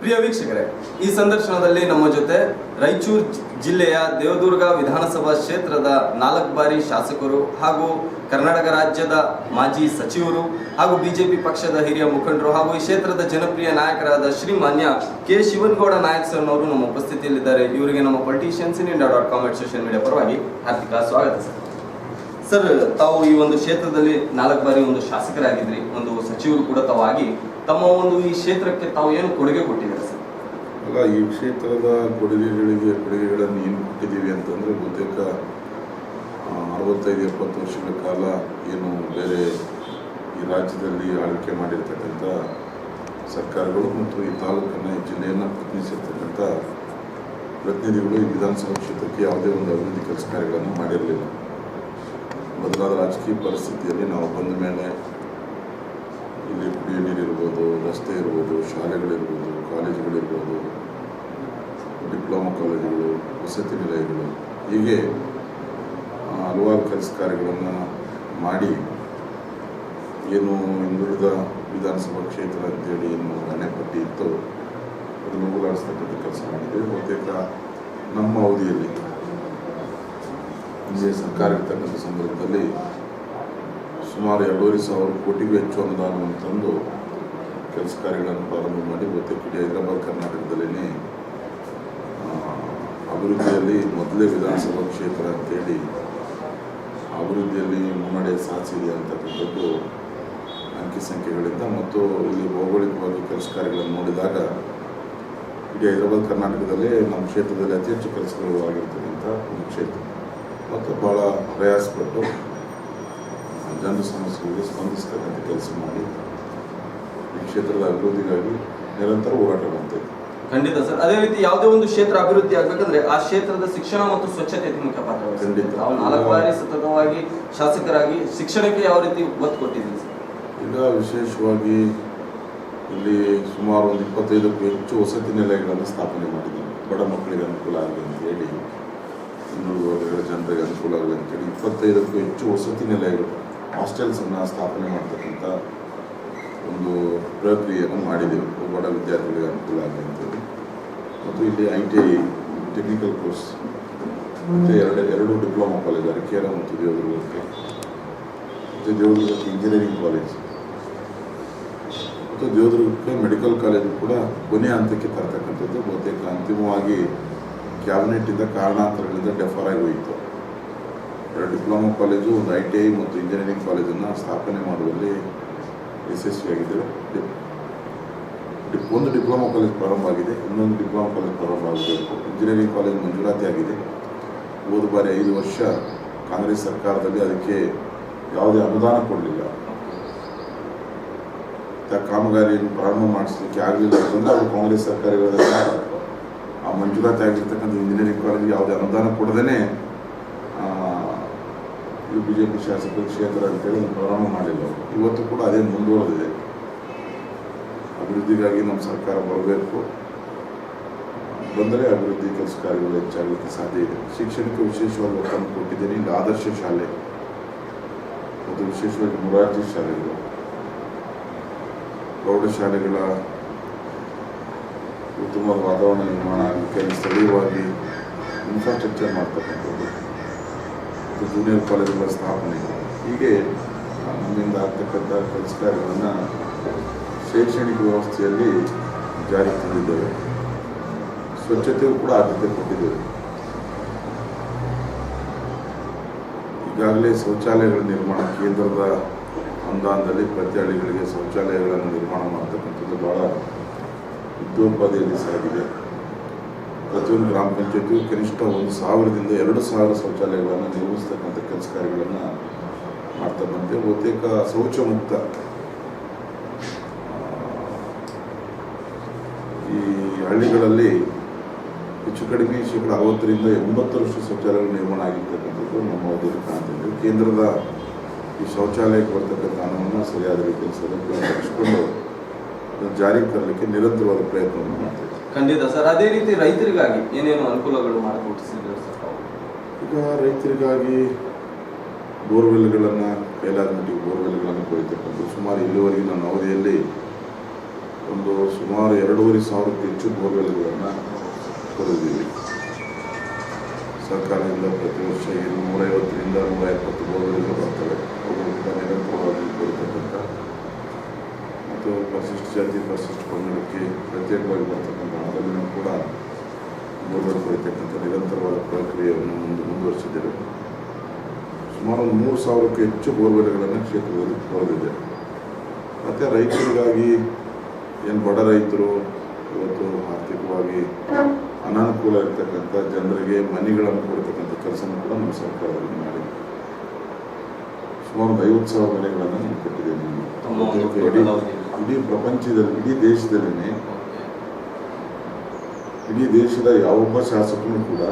ಪ್ರಿಯ ವೀಕ್ಷಕರೇ, ಈ ಸಂದರ್ಶನದಲ್ಲಿ ನಮ್ಮ ಜೊತೆ ರಾಯಚೂರು ಜಿಲ್ಲೆಯ ದೇವದುರ್ಗ ವಿಧಾನಸಭಾ ಕ್ಷೇತ್ರದ ನಾಲ್ಕು ಬಾರಿ ಶಾಸಕರು ಹಾಗೂ ಕರ್ನಾಟಕ ರಾಜ್ಯದ ಮಾಜಿ ಸಚಿವರು ಹಾಗೂ ಬಿಜೆಪಿ ಪಕ್ಷದ ಹಿರಿಯ ಮುಖಂಡರು ಹಾಗೂ ಈ ಕ್ಷೇತ್ರದ ಜನಪ್ರಿಯ ನಾಯಕರಾದ ಶ್ರೀಮಾನ್ಯ ಕೆ. ಶಿವನಗೌಡ ನಾಯಕ್ ಸರ್ನವರು ನಮ್ಮ ಉಪಸ್ಥಿತಿಯಲ್ಲಿದ್ದಾರೆ. ಇವರಿಗೆ ನಮ್ಮ politicians in India dot comment social media ಪರವಾಗಿ ಹಾರ್ದಿಕ ಸ್ವಾಗತ ಸರ್. ಸರ್, ತಾವು ಈ ಒಂದು ಕ್ಷೇತ್ರದಲ್ಲಿ ನಾಲ್ಕು ಬಾರಿ ಒಂದು ಶಾಸಕರಾಗಿದ್ರಿ. ಒಂದು ಸಚಿವರು ಕೂಡ ತಾವು ಆಗಿ ತಮ್ಮ ಒಂದು ಈ ಕ್ಷೇತ್ರಕ್ಕೆ ತಾವು ಏನು ಕೊಡುಗೆ ಕೊಟ್ಟಿದ್ದಾರೆ ಸರ್? ಅಲ್ಲ, ಈ ಕ್ಷೇತ್ರದ ಕೊಡುಗೆಗಳಿಗೆ ಕೊಡುಗೆಗಳನ್ನು ಏನು ಕೊಟ್ಟಿದ್ದೀವಿ ಅಂತಂದರೆ ಬಹುತೇಕ ಅರವತ್ತೈದು, ಎಪ್ಪತ್ತು ವರ್ಷಗಳ ಕಾಲ ಏನು ಬೇರೆ ಈ ರಾಜ್ಯದಲ್ಲಿ ಆಳ್ವಿಕೆ ಮಾಡಿರ್ತಕ್ಕಂಥ ಸರ್ಕಾರಗಳು ಮತ್ತು ಈ ತಾಲೂಕನ್ನು ಈ ಜಿಲ್ಲೆಯನ್ನು ಪ್ರತಿನಿಧಿಸಿರ್ತಕ್ಕಂಥ ಪ್ರತಿನಿಧಿಗಳು ಈ ವಿಧಾನಸಭಾ ಕ್ಷೇತ್ರಕ್ಕೆ ಯಾವುದೇ ಒಂದು ಅಭಿವೃದ್ಧಿ ಕೆಲಸ ಕಾರ್ಯಗಳನ್ನು ಮಾಡಿರಲಿಲ್ಲ. ಬದಲಾದ ರಾಜಕೀಯ ಪರಿಸ್ಥಿತಿಯಲ್ಲಿ ನಾವು ಬಂದ ಮೇಲೆ ಇಲ್ಲಿ ಕುಡಿಯೋ ನೀರು ಇರ್ಬೋದು ರಸ್ತೆ ಇರ್ಬೋದು ಶಾಲೆಗಳಿರ್ಬೋದು ಕಾಲೇಜುಗಳಿರ್ಬೋದು ಡಿಪ್ಲೊಮಾ ಕಾಲೇಜುಗಳು, ವಸತಿ ನಿಲಯಗಳು, ಹೀಗೆ ಹಲವಾರು ಕೆಲಸ ಕಾರ್ಯಗಳನ್ನು ಮಾಡಿ ಏನು ಹಿಂದುಳಿದ ವಿಧಾನಸಭಾ ಕ್ಷೇತ್ರ ಅಂತೇಳಿ ಏನು ಅಣೆಪಟ್ಟಿ ಇತ್ತು ಅದನ್ನು ಹೋಗಲಾಡಿಸ್ತಕ್ಕಂಥ ಕೆಲಸ ಮಾಡಿದ್ದೇವೆ ಬಹುತೇಕ ನಮ್ಮ ಅವಧಿಯಲ್ಲಿ ಹಿಂದೆ ಸರ್ಕಾರ ಇರ್ತಕ್ಕಂಥ ಸಂದರ್ಭದಲ್ಲಿ ಸುಮಾರು ಎರಡೂವರೆ ಸಾವಿರ ಕೋಟಿಗೂ ಹೆಚ್ಚು ಅನುದಾನವನ್ನು ತಂದು ಕೆಲಸ ಕಾರ್ಯಗಳನ್ನು ಪ್ರಾರಂಭ ಮಾಡಿ ಬಹುತೇಕ ಇಡೀ ಹೈದರಾಬಾದ್ ಕರ್ನಾಟಕದಲ್ಲೇ ಅಭಿವೃದ್ಧಿಯಲ್ಲಿ ಮೊದಲೇ ವಿಧಾನಸಭಾ ಕ್ಷೇತ್ರ ಅಂತೇಳಿ, ಅಭಿವೃದ್ಧಿಯಲ್ಲಿ ಮುನ್ನಡೆ ಸಾಧಿಸಿದೆ ಅಂತಕ್ಕಂಥದ್ದು ಅಂಕಿ ಸಂಖ್ಯೆಗಳಿಂದ ಮತ್ತು ಇಲ್ಲಿ ಭೌಗೋಳಿಕವಾಗಿ ಕೆಲಸ ಕಾರ್ಯಗಳನ್ನು ನೋಡಿದಾಗ ಇಡೀ ಹೈದರಾಬಾದ್ ಕರ್ನಾಟಕದಲ್ಲಿ ನಮ್ಮ ಕ್ಷೇತ್ರದಲ್ಲಿ ಅತಿ ಹೆಚ್ಚು ಕೆಲಸಗಳು ಆಗಿರ್ತಕ್ಕಂಥ ಒಂದು ಕ್ಷೇತ್ರ. ಮತ್ತು ಭಾಳ ಪ್ರಯಾಸಪಟ್ಟು ಜನರ ಸಮಸ್ಯೆಗಳಿಗೆ ಸ್ಪಂದಿಸ್ತಕ್ಕಂಥ ಕೆಲಸ ಮಾಡಿ. ಕ್ಷೇತ್ರದ ಅಭಿವೃದ್ಧಿಗಾಗಿ ನಿರಂತರ ಹೋರಾಟ ಮಾಡ್ತಾ ಖಂಡಿತ ಸರ್ ಅದೇ ರೀತಿ ಯಾವುದೇ ಒಂದು ಕ್ಷೇತ್ರ ಅಭಿವೃದ್ಧಿ ಆಗ್ಬೇಕಂದ್ರೆ ಆ ಕ್ಷೇತ್ರದ ಶಿಕ್ಷಣ ಮತ್ತು ಸ್ವಚ್ಛತೆ ಮುಖ್ಯ ಪಾತ್ರ. ಖಂಡಿತ. ನಾಲ್ಕು ಬಾರಿ ಸತತವಾಗಿ ಶಾಸಕರಾಗಿ ಶಿಕ್ಷಣಕ್ಕೆ ಯಾವ ರೀತಿ ಒತ್ತು ಕೊಟ್ಟಿದ್ದೀನಿ ಸರ್ ಈಗ ವಿಶೇಷವಾಗಿ ಇಲ್ಲಿ ಸುಮಾರು ಒಂದು ಇಪ್ಪತ್ತೈದಕ್ಕೂ ಹೆಚ್ಚು ವಸತಿ ನಿಲಯಗಳನ್ನು ಸ್ಥಾಪನೆ ಮಾಡಿದ್ದೀವಿ ಬಡ ಮಕ್ಕಳಿಗೆ ಅನುಕೂಲ ಆಗಲಿ ಅಂತೇಳಿ ಇನ್ನೂರು ವರ್ಗಗಳ ಜನರಿಗೆ ಅನುಕೂಲ ಆಗಲಿ ಅಂತೇಳಿ ಇಪ್ಪತ್ತೈದಕ್ಕೂ ಹೆಚ್ಚು ವಸತಿ ನಿಲಯಗಳು ಹಾಸ್ಟೆಲ್ಸನ್ನು ಸ್ಥಾಪನೆ ಮಾಡ್ತಕ್ಕಂಥ ಒಂದು ಪ್ರಕ್ರಿಯೆಯನ್ನು ಮಾಡಿದೆವು. ಬಡ ವಿದ್ಯಾರ್ಥಿಗಳಿಗೆ ಅನುಕೂಲ ಅಂತೇಳಿ ಮತ್ತು ಇಲ್ಲಿ I T I technical course ಮತ್ತು ಎರಡು ಎರಡು ಡಿಪ್ಲೊಮಾ ಕಾಲೇಜ್ ಅರಕೇರ ಮತ್ತು ದೇವದುರ್ಗಕ್ಕೆ ಮತ್ತು ದೇವದುರ್ಗಕ್ಕೆ ಇಂಜಿನಿಯರಿಂಗ್ ಕಾಲೇಜ್ ಮತ್ತು ದೇವದುರ್ಗಕ್ಕೆ ಮೆಡಿಕಲ್ ಕಾಲೇಜು ಕೂಡ ಕೊನೆಯ ಹಂತಕ್ಕೆ ತರತಕ್ಕಂಥದ್ದು. ಬಹುತೇಕ ಅಂತಿಮವಾಗಿ ಕ್ಯಾಬಿನೆಟ್ಟಿಂದ ಕಾರಣಾಂತರಗಳಿಂದ ಡೆಫರ್ ಆಗಿ ಹೋಯಿತು. ಎರಡು ಡಿಪ್ಲೊಮಾ ಕಾಲೇಜು ಒಂದು ಐ ಟಿ ಐ ಮತ್ತು ಇಂಜಿನಿಯರಿಂಗ್ ಕಾಲೇಜನ್ನು ಸ್ಥಾಪನೆ ಮಾಡುವಲ್ಲಿ ಯಶಸ್ವಿಯಾಗಿದ್ದೇವೆ ಒಂದು ಡಿಪ್ಲೊಮಾ ಕಾಲೇಜ್ ಪ್ರಾರಂಭ ಆಗಿದೆ, ಇನ್ನೊಂದು ಡಿಪ್ಲೊಮಾ ಕಾಲೇಜ್ ಪ್ರಾರಂಭ ಆಗಬೇಕು. ಇಂಜಿನಿಯರಿಂಗ್ ಕಾಲೇಜ್ ಮಂಜೂರಾತಿ ಆಗಿದೆ. ಹೋದ ಬಾರಿ ಐದು ವರ್ಷ ಕಾಂಗ್ರೆಸ್ ಸರ್ಕಾರದಲ್ಲಿ ಅದಕ್ಕೆ ಯಾವುದೇ ಅನುದಾನ ಕೊಡಲಿಲ್ಲ. ಕಾಮಗಾರಿಯನ್ನು ಪ್ರಾರಂಭ ಮಾಡಿಸಲಿಕ್ಕೆ ಆಗಲಿಲ್ಲ ಅಂತಂದ್ರೆ ಅವರು ಕಾಂಗ್ರೆಸ್ ಇರೋದರಿಂದ ಆ ಮಂಜೂರಾತಿ ಆಗಿರ್ತಕ್ಕಂಥ ಇಂಜಿನಿಯರಿಂಗ್ ಕಾಲೇಜಿಗೆ ಯಾವುದೇ ಅನುದಾನ ಕೊಡದೇ ಇದು ಬಿ ಜೆ ಪಿ ಶಾಸಕರ ಕ್ಷೇತ್ರ ಅಂತೇಳಿ ಪ್ರಾರಂಭ ಮಾಡಿಲ್ಲ ಇವತ್ತು ಕೂಡ ಅದೇ ಮುಂದುವರೆದಿದೆ. ಅಭಿವೃದ್ಧಿಗಾಗಿ ನಮ್ಮ ಸರ್ಕಾರ ಬರಬೇಕು. ಬಂದರೆ ಅಭಿವೃದ್ಧಿ ಕೆಲಸ ಕಾರ್ಯಗಳು ಹೆಚ್ಚಾಗಲಿಕ್ಕೆ ಸಾಧ್ಯ ಇದೆ. ಶಿಕ್ಷಣಕ್ಕೆ ವಿಶೇಷವಾಗಿ ಒತ್ತನ್ನು ಕೊಟ್ಟಿದ್ದೇನೆ. ಇಲ್ಲಿ ಆದರ್ಶ ಶಾಲೆ. ಮತ್ತು ವಿಶೇಷವಾಗಿ ಮುರಾರ್ಜಿ ಶಾಲೆಗಳು. ಪ್ರೌಢಶಾಲೆಗಳ ಉತ್ತಮ ವಾತಾವರಣ ನಿರ್ಮಾಣ ಆಗಲಿಕ್ಕೆ ಸ್ಥಳೀಯವಾಗಿ ಇನ್ಫ್ರಾಸ್ಟ್ರಕ್ಚರ್ ಮಾಡ್ತಕ್ಕಂಥದ್ದು. ಮತ್ತು ಜೂನಿಯರ್ ಕಾಲೇಜುಗಳ ಸ್ಥಾಪನೆ. ಹೀಗೆ ನಮ್ಮಿಂದ ಆಗ್ತಕ್ಕಂಥ ಕೆಲಸ ಶೈಕ್ಷಣಿಕ ವ್ಯವಸ್ಥೆಯಲ್ಲಿ ಜಾರಿಗೆ ತಂದಿದ್ದೇವೆ. ಸ್ವಚ್ಛತೆಯು ಕೂಡ ಆದ್ಯತೆ ಕೊಟ್ಟಿದ್ದೇವೆ. ಈಗಾಗಲೇ ಶೌಚಾಲಯಗಳ ನಿರ್ಮಾಣ ಕೇಂದ್ರದ ಅನುದಾನದಲ್ಲಿ ಪ್ರತಿ ಹಳ್ಳಿಗಳಿಗೆ ಶೌಚಾಲಯಗಳನ್ನು ನಿರ್ಮಾಣ ಮಾಡ್ತಕ್ಕಂಥದ್ದು ಭಾಳ ಯುದ್ಧೋಪಾದಿಯಲ್ಲಿ ಸಾಗಿದೆ. ಪ್ರತಿಯೊಂದು ಗ್ರಾಮ ಪಂಚಾಯತಿಯು ಕನಿಷ್ಠ ಒಂದು ಸಾವಿರದಿಂದ ಎರಡು ಸಾವಿರ ಶೌಚಾಲಯಗಳನ್ನು ನಿರ್ಮಿಸ್ತಕ್ಕಂಥ ಕೆಲಸ ಕಾರ್ಯಗಳನ್ನು ಮಾಡ್ತಾ ಬಂದೆ ಬಹುತೇಕ ಶೌಚ ಮುಕ್ತ ಈ ಹಳ್ಳಿಗಳಲ್ಲಿ ಹೆಚ್ಚು ಕಡಿಮೆ ಶೇಕಡ ಅರವತ್ತರಿಂದ ಎಂಬತ್ತರಷ್ಟು ಶೌಚಾಲಯಗಳು ನಿರ್ಮಾಣ ಆಗಿರ್ತಕ್ಕಂಥದ್ದು ನಮ್ಮ ಅವಧಿಯಲ್ಲಿ ಕಾಣ್ತಿದ್ವಿ ಕೇಂದ್ರದ ಈ ಶೌಚಾಲಯಕ್ಕೆ ಬರ್ತಕ್ಕಂಥ ಹಣವನ್ನು ಸರಿಯಾದ ರೀತಿಯಲ್ಲಿ ಅದನ್ನು ಜಾರಿಗೆ ತರಲಿಕ್ಕೆ ನಿರಂತರವಾದ ಪ್ರಯತ್ನವನ್ನು ಮಾಡ್ತಾ ಇದ್ದೀವಿ. ಖಂಡಿತ ಸರ್. ಅದೇ ರೀತಿ ರೈತರಿಗಾಗಿ ಏನೇನು ಅನುಕೂಲಗಳು ಮಾಡಿಕೊಟ್ಟಿಸಿದ್ರು ಸರ್? ಈಗ ರೈತರಿಗಾಗಿ ಬೋರ್ವೆಲ್ಗಳನ್ನು ಕೈಲಾದ ಮಟ್ಟಿಗೆ ಬೋರ್ವೆಲ್ಗಳನ್ನು ಕೊಯ್ತಕ್ಕಂಥದ್ದು ಸುಮಾರು ಇಲ್ಲಿವರೆಗೆ ನನ್ನ ಅವಧಿಯಲ್ಲಿ ಒಂದು ಸುಮಾರು ಎರಡೂವರೆ ಸಾವಿರಕ್ಕೂ ಹೆಚ್ಚು ಬೋರ್ವೆಲ್ಗಳನ್ನು ಕೊಡಿದ್ದೀವಿ ಸರ್ಕಾರದಿಂದ ಪ್ರತಿ ವರ್ಷ ಏನು ನೂರೈವತ್ತರಿಂದ ನೂರ ಎಪ್ಪತ್ತು ಬೋರ್ವೆಲ್ಗಳು ಬರ್ತವೆ. ಅವುಗಳಿಂದ ನಿರಂತರವಾಗಿ ಕೊಡ್ತಕ್ಕಂಥ ಮತ್ತು ಪರಿಶಿಷ್ಟ ಜಾತಿ ಪರಿಶಿಷ್ಟ ಪಂಗಡಕ್ಕೆ ಪ್ರತ್ಯೇಕವಾಗಿ ಬರ್ತಕ್ಕಂಥ ಅದನ್ನು ಕೂಡ ಬೋರ್ವೆಲ್ ಕೊಡಿತಕ್ಕಂಥ ನಿರಂತರವಾದ ಪ್ರಕ್ರಿಯೆಯನ್ನು ಮುಂದೆ ಮುಂದುವರಿಸಿದ್ದೇವೆ. ಸುಮಾರು ಒಂದು ಮೂರು ಸಾವಿರಕ್ಕೂ ಹೆಚ್ಚು ಬೋರ್ವೆಲ್ಗಳನ್ನು ಕ್ಷೇತ್ರದಲ್ಲಿ ಹೊರಗಿದೆ ಮತ್ತು ರೈತರಿಗಾಗಿ ಏನು ಬಡ ರೈತರು ಇವತ್ತು ಆರ್ಥಿಕವಾಗಿ ಅನಾನುಕೂಲ ಇರತಕ್ಕಂಥ ಜನರಿಗೆ ಮನೆಗಳನ್ನು ಕೊಡ್ತಕ್ಕಂಥ ಕೆಲಸನೂ ಕೂಡ ನಮ್ಮ ಸರ್ಕಾರದಲ್ಲಿ ಮಾಡಿದೆ. ಸುಮಾರು ಒಂದು ಐವತ್ತು ಸಾವಿರ ಮನೆಗಳನ್ನು ನಾನು ಕೊಟ್ಟಿದ್ದೇವೆ ಇಡೀ ಪ್ರಪಂಚದಲ್ಲಿ, ಇಡೀ ದೇಶದಲ್ಲೇ ಇಡೀ ದೇಶದ ಯಾವೊಬ್ಬ ಶಾಸಕನೂ ಕೂಡ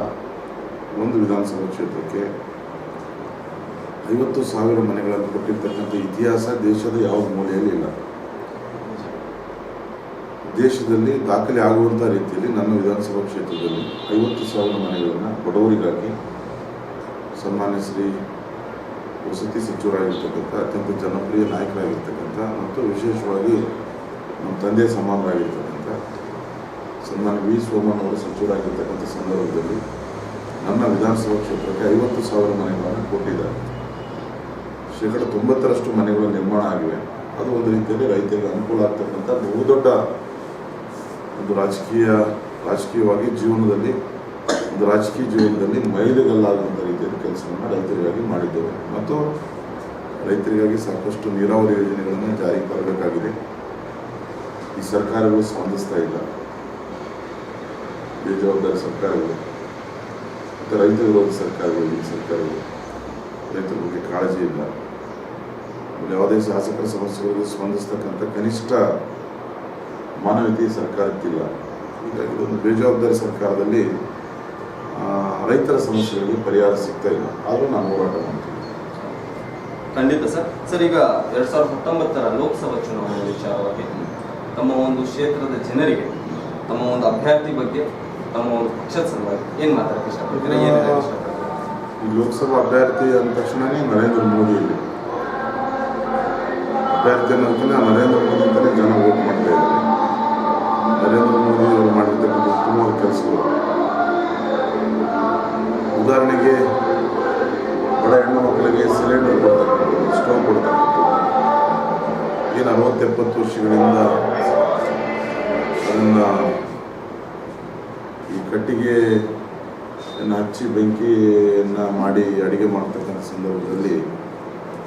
ಒಂದು ವಿಧಾನಸಭಾ ಕ್ಷೇತ್ರಕ್ಕೆ ಐವತ್ತು ಸಾವಿರ ಮನೆಗಳನ್ನು ಕೊಟ್ಟಿರ್ತಕ್ಕಂಥ ಇತಿಹಾಸ ದೇಶದ ಯಾವ ಮೂಲೆಯಲ್ಲಿ ಇಲ್ಲ. ದೇಶದಲ್ಲಿ ದಾಖಲೆ ಆಗುವಂಥ ರೀತಿಯಲ್ಲಿ ನನ್ನ ವಿಧಾನಸಭಾ ಕ್ಷೇತ್ರದಲ್ಲಿ ಐವತ್ತು ಸಾವಿರ ಮನೆಗಳನ್ನು ಬಡವರಿಗಾಗಿ ಸನ್ಮಾನ್ಯ ಶ್ರೀ ವಸತಿ ಸಚಿವರಾಗಿರ್ತಕ್ಕಂಥ ಅತ್ಯಂತ ಜನಪ್ರಿಯ ನಾಯಕರಾಗಿರ್ತಕ್ಕಂಥ ಮತ್ತು ವಿಶೇಷವಾಗಿ ನಮ್ಮ ತಂದೆ ಸಮಾನರಾಗಿರ್ತಕ್ಕಂಥ ಸನ್ಮಾನ್ಯ ವಿ. ಸೋಮನ್ ಅವರು ಸಚಿವರಾಗಿರ್ತಕ್ಕಂಥ ಸಂದರ್ಭದಲ್ಲಿ ನನ್ನ ವಿಧಾನಸಭಾ ಕ್ಷೇತ್ರಕ್ಕೆ ಐವತ್ತು ಸಾವಿರ ಮನೆಗಳನ್ನು ಕೊಟ್ಟಿದ್ದಾರೆ. ಶೇಕಡ ತೊಂಬತ್ತರಷ್ಟು ಮನೆಗಳು ನಿರ್ಮಾಣ ಆಗಿವೆ. ಅದು ಒಂದು ರೀತಿಯಲ್ಲಿ ರೈತರಿಗೆ ಅನುಕೂಲ ಆಗ್ತಕ್ಕಂಥ ಬಹುದೊಡ್ಡ ಒಂದು ರಾಜಕೀಯ, ರಾಜಕೀಯವಾಗಿ ಜೀವನದಲ್ಲಿ ಒಂದು ರಾಜಕೀಯ ಜೀವನದಲ್ಲಿ ಮೈಲಿಗಲ್ಲಾಗುವಂಥ ರೀತಿಯಲ್ಲಿ ಕೆಲಸವನ್ನು ರೈತರಿಗಾಗಿ ಮಾಡಿದ್ದೇವೆ. ಮತ್ತು ರೈತರಿಗಾಗಿ ಸಾಕಷ್ಟು ನೀರಾವರಿ ಯೋಜನೆಗಳನ್ನು ಜಾರಿಗೆ ಬರಬೇಕಾಗಿದೆ ಈ ಸರ್ಕಾರಗಳು ಸ್ಪಂದಿಸ್ತಾ ಇಲ್ಲ. ಬೇಜವಾಬ್ದಾರಿ ಸರ್ಕಾರಗಳು. ಮತ್ತು ರೈತ ವಿರೋಧಿ ಸರ್ಕಾರಗಳು, ಈ ಸರ್ಕಾರಗಳು. ರೈತರ ಬಗ್ಗೆ ಕಾಳಜಿ ಇಲ್ಲ. ಯಾವುದೇ ಶಾಸಕರ ಸಮಸ್ಯೆಗಳಿಗೆ ಸ್ಪಂದಿಸ್ತಕ್ಕಂಥ ಕನಿಷ್ಠ ಮಾನವೀಯತೆ ಸರ್ಕಾರಕ್ಕಿಲ್ಲ. ಹೀಗಾಗಿ ಒಂದು ಬೇಜವಾಬ್ದಾರಿ ಸರ್ಕಾರದಲ್ಲಿ ರೈತರ ಸಮಸ್ಯೆಗಳಿಗೆ ಪರಿಹಾರ ಸಿಗ್ತಾ ಇಲ್ಲ. ಆದರೂ ನಾನು ಹೋರಾಟ ಮಾಡ್ತೀನಿ. ಖಂಡಿತ ಸರ್. ಸರ್ ಈಗ ಎರಡ್ ಸಾವಿರದ ಹತ್ತೊಂಬತ್ತರ ಲೋಕಸಭಾ ಚುನಾವಣೆ ವಿಚಾರವಾಗಿ ತಮ್ಮ ಒಂದು ಕ್ಷೇತ್ರದ ಜನರಿಗೆ ತಮ್ಮ ಒಂದು ಅಭ್ಯರ್ಥಿ ಬಗ್ಗೆ ತಮ್ಮ ಒಂದು ಪಕ್ಷದ ಸಲುವಾಗಿ ಏನ್ ಮಾತಾಡಕ್ಕೆ ಇಷ್ಟಪಡ್ತೀರಾ ಏನ್ ಈ ಲೋಕಸಭಾ ಅಭ್ಯರ್ಥಿ ಅಂದ ತಕ್ಷಣವೇ ನರೇಂದ್ರ ಮೋದಿ ಇಲ್ಲಿ. ಅಭ್ಯರ್ಥಿ ಅನ್ನೋದಕ್ಕಿಂತ ನರೇಂದ್ರ ಮೋದಿ ಅಂತಲೇ ಜನ ವೋಟ್ ಮಾಡ್ತಾ ಇದ್ದಾರೆ. ನರೇಂದ್ರ ಮೋದಿ ಅವರು ಮಾಡಿರ್ತಕ್ಕಂಥ ಉತ್ತಮವಾದ ಕೆಲಸಗಳು. ಉದಾಹರಣೆಗೆ, ಬಡ ಹೆಣ್ಣು ಮಕ್ಕಳಿಗೆ ಸಿಲಿಂಡರ್ ಕೊಡ್ತಾರೆ ಸ್ಟೋವ್ ಕೊಡ್ತಾರೆ. ಏನು ಅರವತ್ತೆಪ್ಪತ್ತು ವರ್ಷಗಳಿಂದ ಅದನ್ನು ಈ ಕಟ್ಟಿಗೆಯನ್ನು ಹಚ್ಚಿ, ಬೆಂಕಿಯನ್ನು ಮಾಡಿ ಅಡಿಗೆ ಮಾಡ್ತಕ್ಕಂಥ ಸಂದರ್ಭದಲ್ಲಿ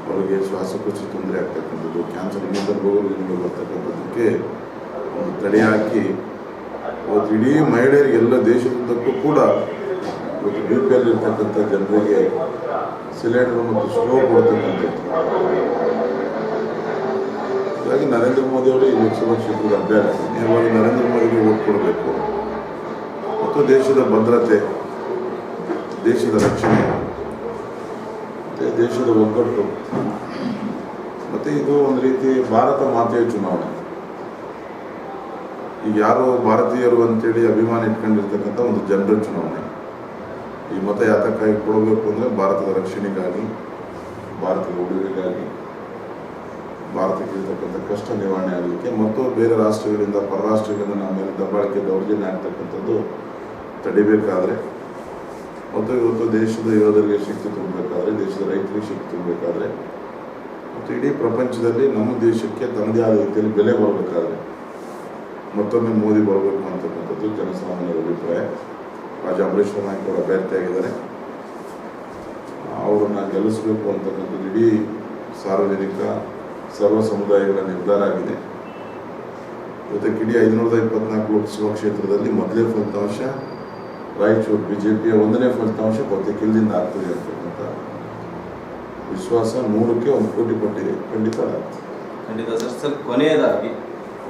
ಅವರಿಗೆ ಶ್ವಾಸಕೋಶ ತೊಂದರೆ ಆಗ್ತಕ್ಕಂಥದ್ದು ಕ್ಯಾನ್ಸರ್ ಮುಂದರ್ಭಗಳು ರೋಗಗಳು ಬರ್ತಕ್ಕಂಥದ್ದಕ್ಕೆ ತಡೆ ಹಾಕಿ ಅವತ್ತು ಇಡೀ ಮಹಿಳೆಯರಿಗೆಲ್ಲ ದೇಶದಕ್ಕೂ ಕೂಡ ಇವತ್ತು ಬಿ ಪಿ ಎಲ್ ಇರ್ತಕ್ಕಂಥ ಜನರಿಗೆ ಸಿಲಿಂಡರ್ ಮತ್ತು ಸ್ಟೋವ್ ಕೊಡ್ತಕ್ಕಂಥದ್ದು. ಹೀಗಾಗಿ ನರೇಂದ್ರ ಮೋದಿ ಅವರು ಈ ಲೋಕಸಭಾ ಕ್ಷೇತ್ರದ ಅಭ್ಯರ್ಥಿ. ನೇರವಾಗಿ ನರೇಂದ್ರ ಮೋದಿಗೆ ಓಟ್ ಕೊಡಬೇಕು. ಮತ್ತು ದೇಶದ ಭದ್ರತೆ, ದೇಶದ ರಕ್ಷಣೆ, ಮತ್ತು ದೇಶದ ಒಗ್ಗಟ್ಟು. ಮತ್ತು ಇದು ಒಂದು ರೀತಿ ಭಾರತ ಮಾತೆಯ ಚುನಾವಣೆ. ಈಗ ಯಾರೋ ಭಾರತೀಯರು ಅಂತೇಳಿ ಅಭಿಮಾನ ಇಟ್ಕೊಂಡಿರ್ತಕ್ಕಂಥ ಒಂದು ಜನರ ಚುನಾವಣೆ. ಈ ಮತ ಯಾತಕ್ಕಾಗಿ ಕೊಡಬೇಕು ಅಂದರೆ ಭಾರತದ ರಕ್ಷಣೆಗಾಗಿ, ಭಾರತದ ಉಡುಗೆಗಾಗಿ, ಭಾರತಕ್ಕೆ ಇರತಕ್ಕಂಥ ಕಷ್ಟ ನಿವಾರಣೆ ಆಗಲಿಕ್ಕೆ ಮತ್ತು ಬೇರೆ ರಾಷ್ಟ್ರಗಳಿಂದ, ಪರರಾಷ್ಟ್ರಗಳಿಂದ ನಮ್ಮ ಮೇಲೆ ದಬ್ಬಾಳಿಕೆ, ದೌರ್ಜನ್ಯ ಆಗ್ತಕ್ಕಂಥದ್ದು ತಡಿಬೇಕಾದ್ರೆ, ಮತ್ತು ಇವತ್ತು ದೇಶದ ಯೋಧರಿಗೆ ಶಕ್ತಿ ತುಂಬಬೇಕಾದ್ರೆ, ದೇಶದ ರೈತರಿಗೆ ಶಕ್ತಿ ತುಂಬಬೇಕಾದ್ರೆ, ಮತ್ತು ಇಡೀ ಪ್ರಪಂಚದಲ್ಲಿ ನಮ್ಮ ದೇಶಕ್ಕೆ ತನ್ನದೇ ಆದ ರೀತಿಯಲ್ಲಿ ಬೆಲೆ ಬರಬೇಕಾದ್ರೆ ಮತ್ತೊಮ್ಮೆ ಮೋದಿ ಬರಬೇಕು ಅಂತಕ್ಕಂಥದ್ದು ಜನಸಾಮಾನ್ಯರ ಅಭಿಪ್ರಾಯ. ರಾಜ ಅಂಬರೀಶ್ವರ ನಾಯ್ಕ ಅವರು ಅಭ್ಯರ್ಥಿಯಾಗಿದ್ದಾರೆ ಅವರನ್ನು ಗೆಲ್ಲಿಸಬೇಕು ಅಂತಕ್ಕಂಥದ್ದು ಇಡೀ ಸಾರ್ವಜನಿಕ ಸರ್ವ ಸಮುದಾಯಗಳ ನಿರ್ಧಾರ ಆಗಿದೆ. ಜೊತೆಗೆ ಇಡೀ ಐದುನೂರದ ಇಪ್ಪತ್ನಾಲ್ಕು ಲೋಕಸಭಾ ಕ್ಷೇತ್ರದಲ್ಲಿ ಮೊದಲೇ ಫಲಿತಾಂಶ, ರಾಯಚೂರು ಬಿಜೆಪಿಯ ಒಂದನೇ ಫಲಿತಾಂಶ ಬಹುತೇಕಿಲ್ಲಿಂದ ಆಗ್ತದೆ ಅಂತಕ್ಕಂಥ ವಿಶ್ವಾಸ ನೂರಕ್ಕೆ ಒಂದು ಕೋಟಿ ಕೊಟ್ಟಿದೆ. ಖಂಡಿತ. ಖಂಡಿತ ಸರ್. ಸರ್, ಕೊನೆಯದಾಗಿ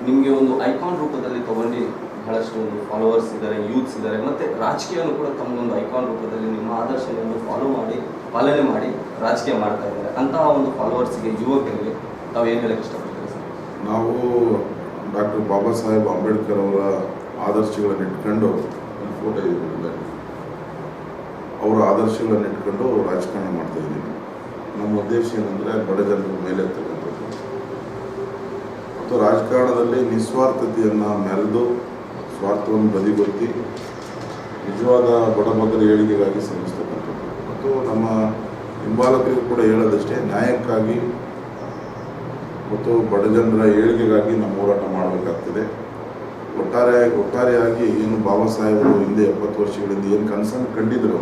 ನಿಮಗೆ ಒಂದು ಐಕಾನ್ ರೂಪದಲ್ಲಿ ತಗೊಂಡು ಬಹಳಷ್ಟು ಒಂದು ಫಾಲೋವರ್ಸ್ ಇದ್ದಾರೆ ಯೂತ್ಸ್ ಇದ್ದಾರೆ. ಮತ್ತೆ ರಾಜಕೀಯವನ್ನು ಕೂಡ ತಮ್ಮದೊಂದು ಐಕಾನ್ ರೂಪದಲ್ಲಿ ನಿಮ್ಮ ಆದರ್ಶಗಳನ್ನು ಫಾಲೋ ಮಾಡಿ, ಪಾಲನೆ ಮಾಡಿ ರಾಜಕೀಯ ಮಾಡ್ತಾ ಇದ್ದಾರೆ. ಅಂತಹ ಒಂದು ಫಾಲೋವರ್ಸ್ಗೆ ಯುವಕರಿಗೆ ತಾವು ಏನು ಹೇಳಕ್ಕೆ ಇಷ್ಟಪಡ್ತೀರಿ ಸರ್? ನಾವು ಡಾಕ್ಟರ್ ಬಾಬಾ ಸಾಹೇಬ್ ಅಂಬೇಡ್ಕರ್ ಅವರ ಆದರ್ಶಗಳನ್ನು ಇಟ್ಕೊಂಡು ಫೋಟೋ ಇದೆ. ಅವರ ಆದರ್ಶಗಳನ್ನು ಇಟ್ಕೊಂಡು ರಾಜಕಾರಣ ಮಾಡ್ತಾ ಇದ್ದೀವಿ ನಮ್ಮ ಉದ್ದೇಶ ಏನಂದರೆ ಬಡ ಜನರ ಮೇಲೆ ಎತ್ತಕ್ಕಂಥದ್ದು ಮತ್ತು ರಾಜಕಾರಣದಲ್ಲಿ ನಿಸ್ವಾರ್ಥತೆಯನ್ನು ಮೆರೆದು ಸ್ವಾರ್ಥವನ್ನು ಬದಿಗೊತ್ತಿ ನಿಜವಾದ ಬಡಬಗ್ಗರ ಏಳಿಗೆಗಾಗಿ ಶ್ರಮಿಸ್ತಕ್ಕಂಥದ್ದು ಮತ್ತು ನಮ್ಮ ಹಿಂಬಾಲಕರಿಗೂ ಕೂಡ ಹೇಳೋದಷ್ಟೇ, ನ್ಯಾಯಕ್ಕಾಗಿ ಮತ್ತು ಬಡಜನರ ಏಳಿಗೆಗಾಗಿ ನಾವು ಹೋರಾಟ ಮಾಡಬೇಕಾಗ್ತದೆ. ಒಟ್ಟಾರೆ ಒಟ್ಟಾರೆಯಾಗಿ ಏನು ಬಾಬಾ ಸಾಹೇಬರು ಹಿಂದೆ ಎಪ್ಪತ್ತು ವರ್ಷಗಳಿಂದ ಏನು ಕನಸನ್ನು ಕಂಡಿದ್ರು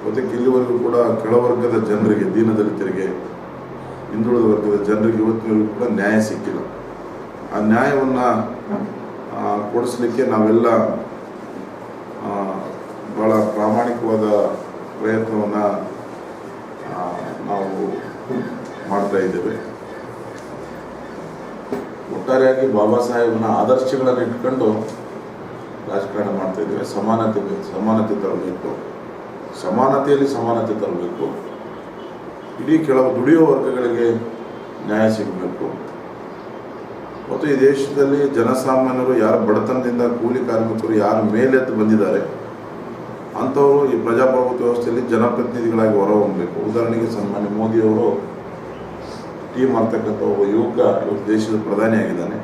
ಇವತ್ತಿಗೆ ಇಲ್ಲಿವರೆಗೂ ಕೂಡ ಕೆಳವರ್ಗದ ಜನರಿಗೆ, ದೀನದಲಿತರಿಗೆ, ಹಿಂದುಳಿದ ವರ್ಗದ ಜನರಿಗೆ ಇವತ್ತಿನವರೆಗೂ ಕೂಡ ನ್ಯಾಯ ಸಿಕ್ಕಿಲ್ಲ. ಆ ನ್ಯಾಯವನ್ನು ಕೊಡಿಸ್ಲಿಕ್ಕೆ ನಾವೆಲ್ಲ ಬಹಳ ಪ್ರಾಮಾಣಿಕವಾದ ಪ್ರಯತ್ನವನ್ನು ನಾವು ಮಾಡ್ತಾ ಇದ್ದೇವೆ. ಒಟ್ಟಾರೆಯಾಗಿ ಬಾಬಾ ಸಾಹೇಬನ ಆದರ್ಶಗಳನ್ನು ಇಟ್ಕೊಂಡು ರಾಜಕಾರಣ ಮಾಡ್ತಾ ಇದ್ದೇವೆ. ಸಮಾನತೆ ಸಮಾನತೆ ತರಬೇಕು. ಸಮಾನತೆಯಲ್ಲಿ ಸಮಾನತೆ ತರಬೇಕು. ಇಡೀ ಕೆಲವು ದುಡಿಯೋ ವರ್ಗಗಳಿಗೆ ನ್ಯಾಯ ಸಿಗಬೇಕು. ಮತ್ತು ಈ ದೇಶದಲ್ಲಿ ಜನಸಾಮಾನ್ಯರು ಯಾರು ಬಡತನದಿಂದ ಕೂಲಿ ಕಾರ್ಮಿಕರು ಯಾರು ಮೇಲೆತ್ತು ಬಂದಿದ್ದಾರೆ, ಅಂಥವರು ಈ ಪ್ರಜಾಪ್ರಭುತ್ವ ವ್ಯವಸ್ಥೆಯಲ್ಲಿ ಜನಪ್ರತಿನಿಧಿಗಳಾಗಿ ಹೊರಹೊಮ್ಮಬೇಕು ಉದಾಹರಣೆಗೆ ಸನ್ಮಾನ್ಯ ಮೋದಿಯವರು ಟೀ ಮಾಡ್ತಕ್ಕಂಥ ಒಬ್ಬ ಯುವಕ ಇವತ್ತು ದೇಶದ ಪ್ರಧಾನಿಯಾಗಿದ್ದಾನೆ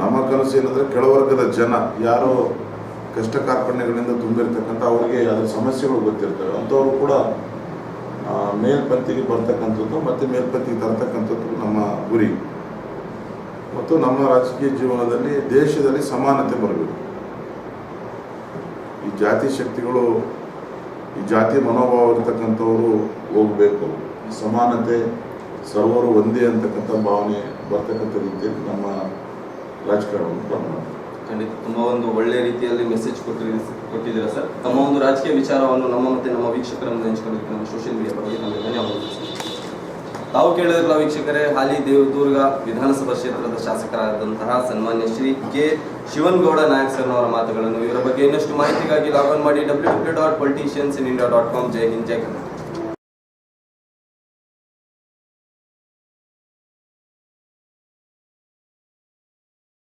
ನಮ್ಮ ಕನಸು ಏನಂದರೆ ಕೆಳವರ್ಗದ ಜನ, ಯಾರು ಕಷ್ಟ ಕಾರ್ಪಣ್ಯಗಳಿಂದ ತುಂಬಿರ್ತಕ್ಕಂಥ ಅವರಿಗೆ ಅದರ ಸಮಸ್ಯೆಗಳು ಗೊತ್ತಿರ್ತವೆ. ಅಂಥವರು ಕೂಡ ಮೇಲ್ಪಂತಿಗೆ ಬರ್ತಕ್ಕಂಥದ್ದು ಮತ್ತು ಮೇಲ್ಪಂತಿಗೆ ತರ್ತಕ್ಕಂಥದ್ದು ನಮ್ಮ ಗುರಿ. ಮತ್ತು ನಮ್ಮ ರಾಜಕೀಯ ಜೀವನದಲ್ಲಿ ದೇಶದಲ್ಲಿ ಸಮಾನತೆ ಬರಬೇಕು. ಈ ಜಾತಿ ಶಕ್ತಿಗಳು, ಈ ಜಾತಿ ಮನೋಭಾವ ಇರತಕ್ಕಂಥವರು ಹೋಗಬೇಕು. ಸಮಾನತೆ ಸರ್ವರು ಒಂದೇ ಅಂತಕ್ಕಂಥ ಭಾವನೆ ಬರ್ತಕ್ಕಂಥ ರೀತಿಯಲ್ಲಿ ನಮ್ಮ ರಾಜಕಾರಣವನ್ನು ಖಂಡಿತ. ತುಂಬ ಒಂದು ಒಳ್ಳೆ ರೀತಿಯಲ್ಲಿ ಮೆಸೇಜ್ ಕೊಟ್ಟಿರಿ ಕೊಟ್ಟಿದ್ದೀರಾ ಸರ್? ತಮ್ಮ ಒಂದು ರಾಜಕೀಯ ವಿಚಾರವನ್ನು ನಮ್ಮ ಮತ್ತೆ ನಮ್ಮ ವೀಕ್ಷಕರನ್ನು ಮುಂದೆ ಹಂಚಿಕೊಳ್ಳೋದಕ್ಕೆ ನಮ್ಮ ಸೋಷಿಯಲ್ ಮೀಡಿಯಾ ಬಗ್ಗೆ ನಮಗೆ ಧನ್ಯವಾದಗಳು. ತಾವು ಕೇಳಿದ್ರಲ್ಲ ವೀಕ್ಷಕರೇ, ಹಾಲಿ ದೇವದುರ್ಗ ವಿಧಾನಸಭಾ ಕ್ಷೇತ್ರದ ಶಾಸಕರಾದಂತಹ ಸನ್ಮಾನ್ಯ ಶ್ರೀ ಕೆ. ಶಿವನ್ಗೌಡ ನಾಯಕ್ ಸರ್ ಅವರ ಮಾತುಗಳನ್ನು ಇವರ ಬಗ್ಗೆ ಇನ್ನಷ್ಟು ಮಾಹಿತಿಗಾಗಿ ಲಾಗ್ ಆನ್ ಮಾಡಿ W W dot politicians in India dot com Jai Hind, Jai Karnataka.